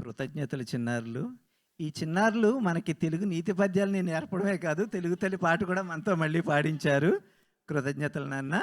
కృతజ్ఞతలు చిన్నారులు. ఈ చిన్నారులు మనకి తెలుగు నీతి పద్యాలని నేర్పడమే కాదు తెలుగు తల్లి పాట కూడా మనతో మళ్ళీ పాడించారు. కృతజ్ఞతలు నాన్న.